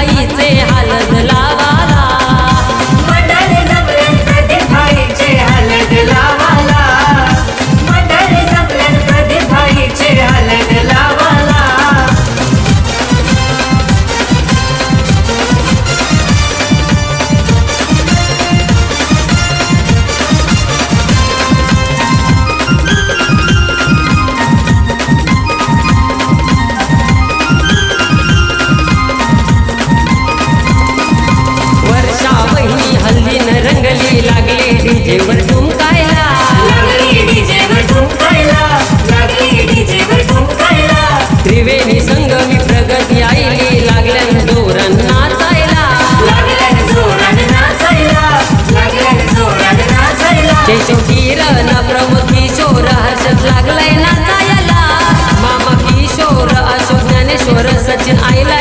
आईचे हाल such an island.